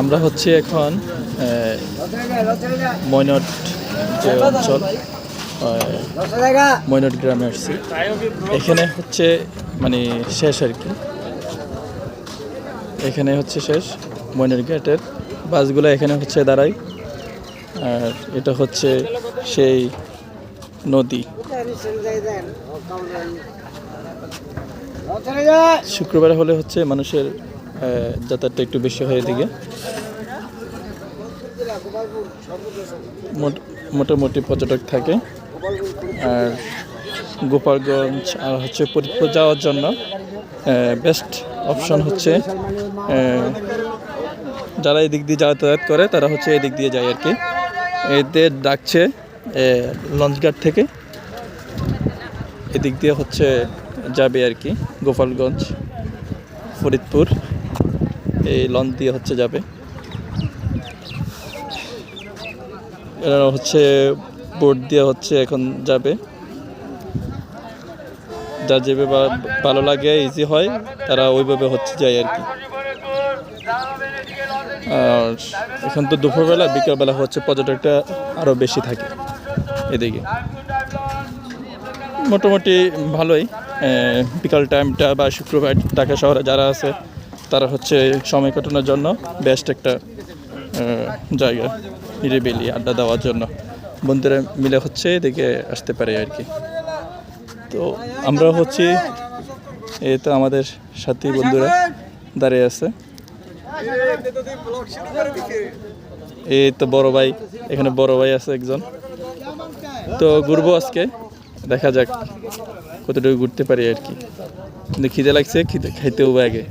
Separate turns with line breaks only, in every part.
আমরা হচ্ছে এখন ময়নট যে অঞ্চল ময়নট গ্রামে আসছি। এখানে হচ্ছে মানে শেষ আর কি। এখানে হচ্ছে শেষ ময়নট গেটের বাসগুলো এখানে হচ্ছে দাঁড়ায় আর এটা হচ্ছে সেই নদী। শুক্রবার হলে হচ্ছে মানুষের যাতায়াতটা একটু বেশি হয় এদিকে। মোট- মোটামুটি পর্যটক থাকে। আর গোপালগঞ্জ আর হচ্ছে ফরিদপুর যাওয়ার জন্য বেস্ট অপশন হচ্ছে যারা এদিক দিয়ে যাতায়াত করে, তারা হচ্ছে এদিক দিয়ে যায় আর কি। এদের ডাকছে লঞ্চঘাট থেকে। এদিক দিয়ে হচ্ছে যাবে আর কি, গোপালগঞ্জ, ফরিদপুর। এই লঞ্চ দিয়ে হচ্ছে যাবে। এরা হচ্ছে বোট দিয়ে হচ্ছে এখন যাবে। যা যেভাবে ভালো লাগে ইজি হয়, তারা ওইভাবে হচ্ছে যায় আর কি। আর এখন তো দুপুরবেলা, বিকালবেলা হচ্ছে পর্যটকটা আরও বেশি থাকে এদিকে। মোটামুটি ভালোই। বিকাল টাইমটা বা শুক্রবার ঢাকা শহরে যারা আছে তারা হচ্ছে সময় কাটানোর জন্য বেস্ট একটা জায়গা, নিরিবিলি আড্ডা দেওয়ার জন্য। বন্ধুরা মিলে হচ্ছে এদিকে আসতে পারে আর কি। তো আমরা হচ্ছে, এই তো আমাদের সাথী বন্ধুরা দাঁড়িয়ে আছে। এই তো বড় ভাই, এখানে বড় ভাই আছে একজন। তো ঘুরবো আজকে, দেখা যাক কতটুকু ঘুরতে পারি আর কি। কিন্তু খিদে লাগছে, খিদে খাইতেও আগে।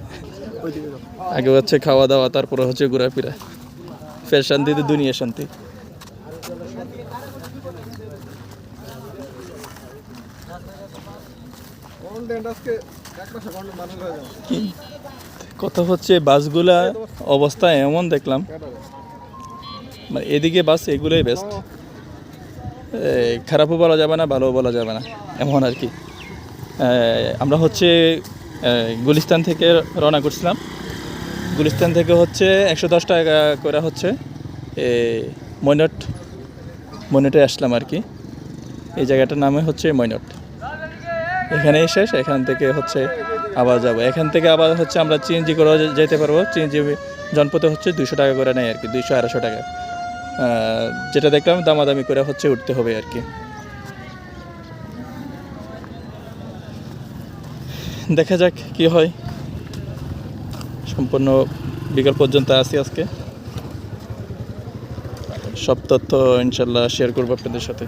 আগে হচ্ছে খাওয়া দাওয়া, তারপরে হচ্ছে ঘোরাফেরা। ফের শান্তিতে দুনিয়া শান্তি। কথা হচ্ছে বাসগুলা অবস্থা এমন দেখলাম। মানে এদিকে বাস এগুলোই বেস্ট খারাপও বলা যাবে না, ভালোও বলা যাবে না, এমন আর কি। আমরা হচ্ছে গুলিস্তান থেকে রওনা করছিলাম। গুলিস্তান থেকে হচ্ছে একশো দশ টাকা করে হচ্ছে এ, মৈনট আসলাম আর কি। এই জায়গাটার নামে হচ্ছে মৈনট। এখানেই শেষ এখান থেকে হচ্ছে আবার যাব। এখান থেকে আবার হচ্ছে আমরা চিএনজি করে যেতে পারব। চিএনজি জনপথে হচ্ছে দুশো টাকা করে নেয় আর কি দুইশো আড়াইশো টাকা। যেটা দেখলাম দামাদামি করে হচ্ছে উঠতে হবে আর কি। দেখা যাক কি হয়। সম্পূর্ণ বিকাল পর্যন্ত আছি আজকে। সব তথ্য ইনশাল্লাহ শেয়ার করব আপনাদের সাথে।